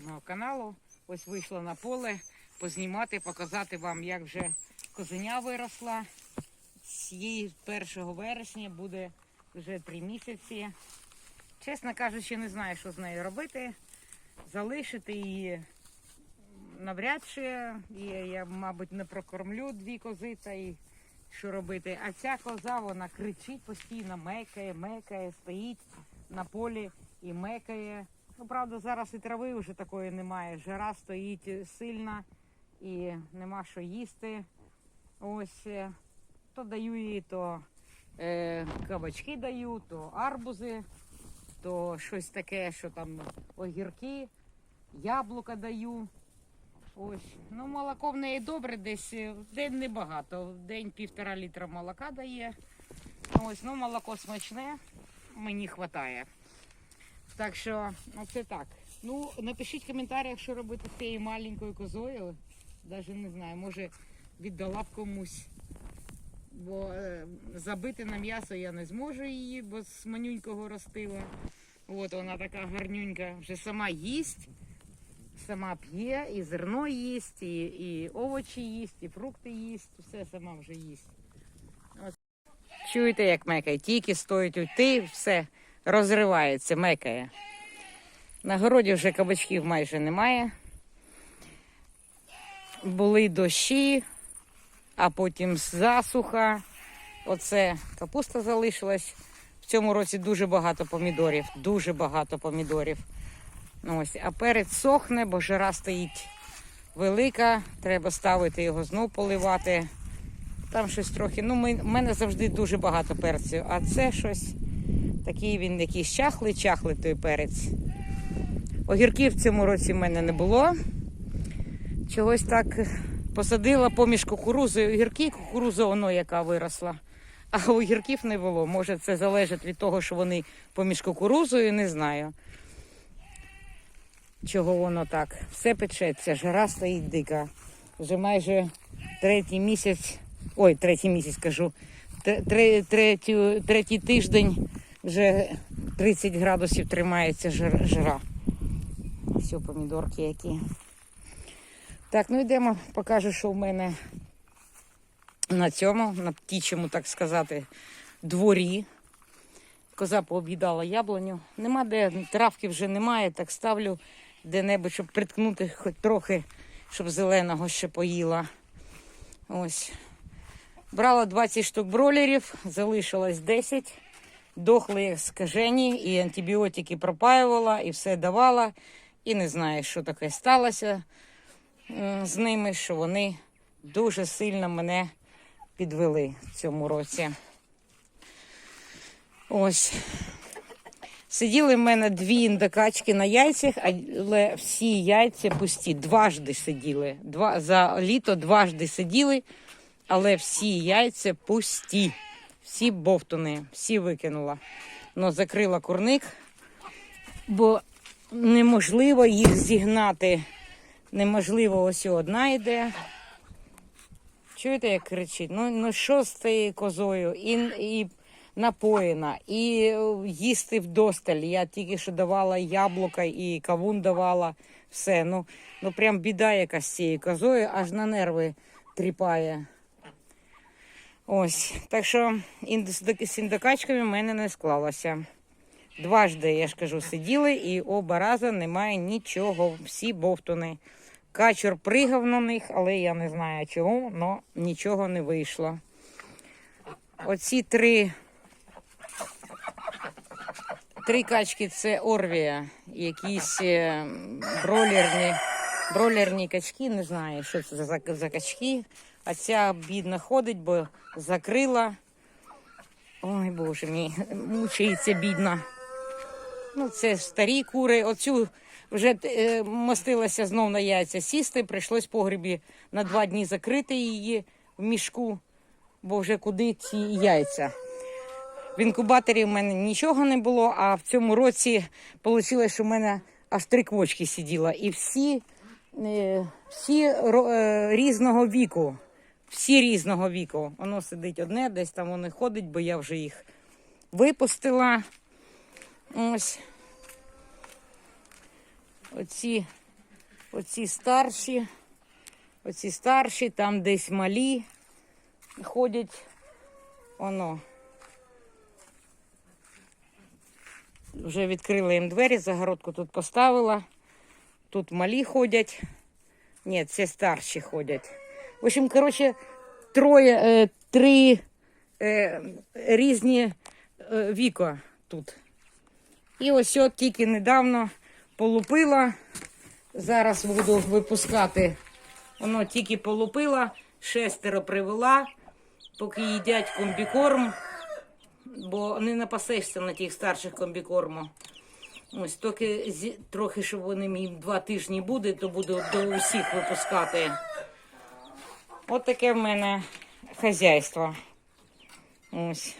мого каналу. Ось вийшла на поле познімати, показати вам, як вже козеня виросла. З її 1 вересня буде вже 3 місяці. Чесно кажучи, не знаю, що з нею робити. Залишити її навряд чи. І я, мабуть, не прокормлю дві кози та й що робити. А ця коза, вона кричить постійно, мекає, мекає, стоїть на полі і мекає. Ну, правда, зараз і трави вже такої немає. Жара стоїть сильна і нема що їсти. Ось е, то даю їй то е, кабачки даю, то арбузи, то щось таке, що там огірки, яблука даю. Ось. Ну, молоко в неї добре, десь е, в день небагато. В день півтора літра молока дає. Ось, ну молоко смачне, мені вистачає. Так що, оце так. Ну, напишіть в коментарях, що робити з цією маленькою козою. Навіть не знаю, може віддала б комусь. Бо е, забити на м'ясо я не зможу її, бо з манюнького ростила. От вона така гарнюнька, вже сама їсть, сама п'є, і зерно їсть, і, і овочі їсть, і фрукти їсть, все сама вже їсть. От. Чуєте, як мекає? Тільки стоїть уйти, все розривається, мекає. На городі вже кабачків майже немає. Були дощі, а потім засуха. Оце капуста залишилась. В цьому році дуже багато помідорів, дуже багато помідорів. Ну, Ось, а перець сохне, бо жара стоїть велика. Треба ставити його знов поливати. Там щось трохи. Ну, ми, в мене завжди дуже багато перцю, а це щось такий він якийсь чахлий, чахлий той перець. Огірків в цьому році в мене не було. Чогось так посадила поміж кукурузи. Огірки, кукуруза воно яка виросла. А огірків не було. Може, це залежить від того, що вони поміж кукурузою, не знаю. Чого воно так? Все печеться, жара стоїть дика. Вже майже третій місяць, ой, третій місяць кажу, тре- тре- третій тиждень вже 30 градусів тримається жара. Все, помідорки які. Так, ну йдемо, покажу, що в мене на цьому, на птічому, так сказати, дворі. Коза пооб'їдала яблуню. Нема де, травки вже немає, так ставлю де-небудь, щоб приткнути хоч трохи, щоб зеленого ще поїла. Ось. Брала 20 штук бролерів, залишилось 10. Дохли скажені, і антибіотики пропаювала, і все давала. І не знаю, що таке сталося з ними, що вони дуже сильно мене підвели в цьому році. Ось. Сиділи в мене дві індикачки на яйцях, але всі яйця пусті. Дважди сиділи. Два, за літо дважди сиділи, але всі яйця пусті. Всі бовтуни, всі викинула. Ну, закрила курник, бо неможливо їх зігнати. Неможливо, ось одна йде. Чуєте, як кричить? Ну, ну що з цією козою? І, і напоїна, і е, їсти вдосталь. Я тільки що давала яблука і кавун давала. Все. Ну, ну прям біда якась з цією козою, аж на нерви тріпає. Ось. Так що з індикачками в мене не склалося. Дважди, я ж кажу, сиділи і оба рази немає нічого. Всі бовтуни. Качур пригав на них, але я не знаю чому, але нічого не вийшло. Оці три, три качки це орвія, якісь е, бролерні, бролерні качки, не знаю, що це за, за качки. А ця бідна ходить, бо закрила. Ой, боже мій, мучається бідна. Ну, це старі кури. Оцю вже е, мостилася знов на яйця сісти. Прийшлось в погрібі на два дні закрити її в мішку, бо вже куди ці яйця. В інкубаторі в мене нічого не було, а в цьому році вийшло, що в мене аж три квочки сиділо. І всі, всі е, різного віку. Всі різного віку. Воно сидить одне, десь там воно ходить, бо я вже їх випустила. Ось. Оці Оці старші, оці старші, там десь малі ходять. Воно. Вже відкрила їм двері, загородку тут поставила. Тут малі ходять. Ні, це старші ходять. В общем, коротше, троє, е, три е, різні е, віка тут. І ось от тільки недавно полупила. Зараз буду випускати. Воно тільки полупила, шестеро привела, поки їдять комбікорм, бо не напасешся на тих старших комбікорму. Ось тільки зі- трохи, щоб вони мені два тижні буде, то буду до усіх випускати. От таке в мене хазяйство. Ось.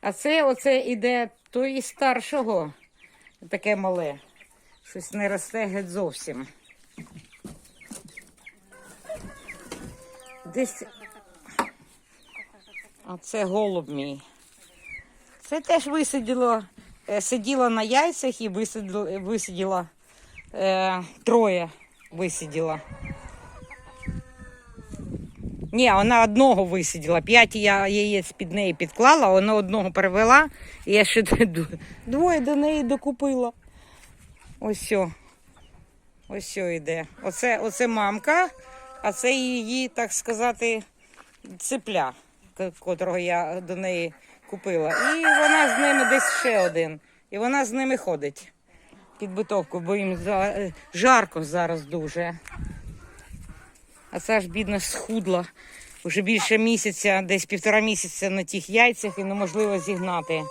А це оце іде то із старшого, таке мале. Щось не росте геть зовсім. Десь. А це голуб мій. Це теж висиділо, е, сиділо на яйцях і висиділо, висиділо е, троє висиділа. Ні, вона одного висиділа. П'ять я яєць під неї підклала, вона одного перевела, і я ще двоє до неї докупила. Ось сьо. Ось сьо йде. Оце, оце мамка, а це її, так сказати, цепля, котрого я до неї купила. І вона з ними десь ще один. І вона з ними ходить під битовку, бо їм за... е, жарко зараз дуже. А це ж бідно схудла. Уже більше місяця, десь півтора місяця на тих яйцях і неможливо зігнати.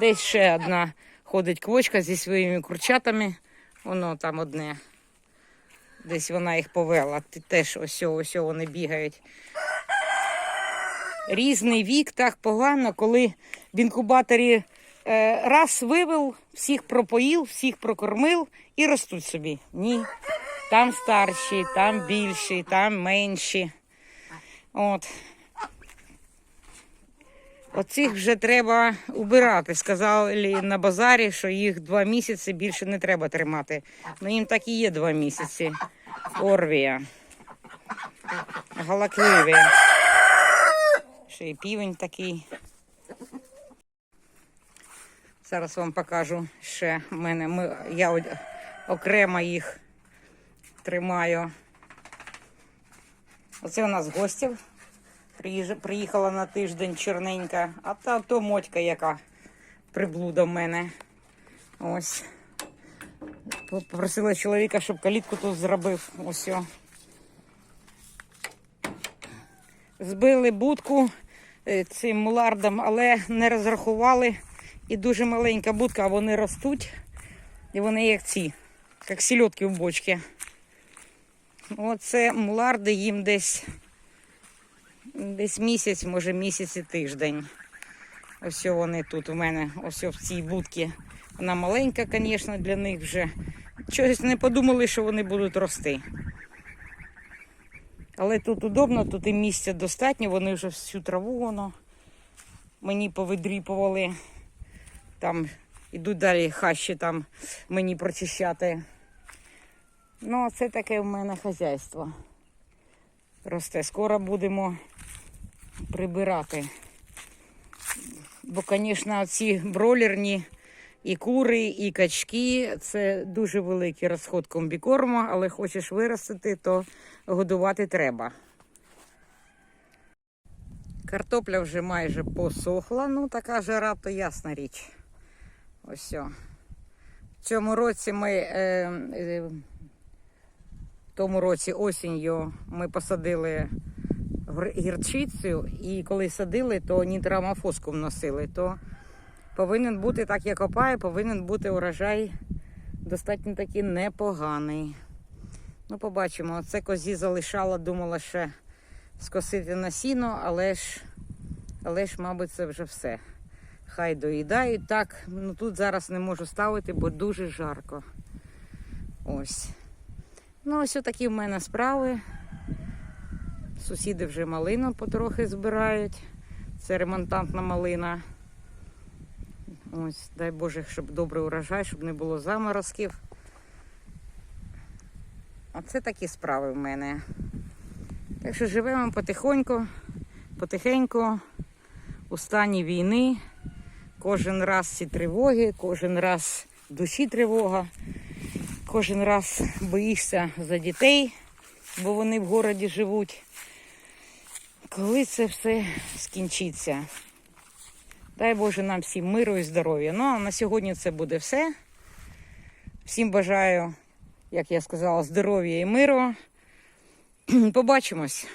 Десь ще одна ходить квочка зі своїми курчатами. Воно там одне. Десь вона їх повела. Теж ось ось вони бігають. Різний вік так погано, коли в інкубаторі е, раз вивел, всіх пропоїв, всіх прокормив і ростуть собі. Ні. Там старші, там більші, там менші. От. Оцих вже треба убирати. Сказали на базарі, що їх два місяці більше не треба тримати. Ну їм так і є два місяці. Орвія. Галакливі. Ще й півень такий. Зараз вам покажу ще мене. Ми, я окремо їх тримаю. Оце у нас гостів. Приїхала на тиждень чорненька, а та то мотька, яка приблуда в мене. Ось. Попросила чоловіка, щоб калітку тут зробив. Ось. Збили будку цим мулардом, але не розрахували. І дуже маленька будка, а вони ростуть. І вони як ці, як сільотки в бочці. Оце муларди їм десь, десь місяць, може місяць і тиждень. Ось вони тут у мене, ось в цій будці. Вона маленька, звісно, для них вже. Чогось не подумали, що вони будуть рости. Але тут удобно, тут і місця достатньо, вони вже всю траву воно мені повидріпували. Там ідуть далі хащі там мені прочищати. Ну, це таке в мене хазяйство. Росте. Скоро будемо прибирати. Бо, звісно, ці бролерні і кури, і качки це дуже великий розход комбікорму, але хочеш виростити, то годувати треба. Картопля вже майже посохла, ну така жара, то ясна річ. Ось. В цьому році ми. Е, е, в тому році осінню ми посадили гірчицю, і коли садили, то нітрамофоску вносили. То повинен бути, так як копаю, повинен бути урожай достатньо таки непоганий. Ну, побачимо. Це козі залишала, думала ще скосити на сіно, але ж, але ж, мабуть, це вже все. Хай доїдають. Так, ну тут зараз не можу ставити, бо дуже жарко. Ось. Ну, ось такі в мене справи. Сусіди вже малину потрохи збирають. Це ремонтантна малина. Ось, дай Боже, щоб добрий урожай, щоб не було заморозків. Оце такі справи в мене. Так що живемо потихоньку, потихеньку, у стані війни. Кожен раз ці тривоги, кожен раз в душі тривога, кожен раз боїшся за дітей, бо вони в городі живуть. Коли це все скінчиться? Дай Боже нам всім миру і здоров'я. Ну а на сьогодні це буде все. Всім бажаю, як я сказала, здоров'я і миру. Побачимось.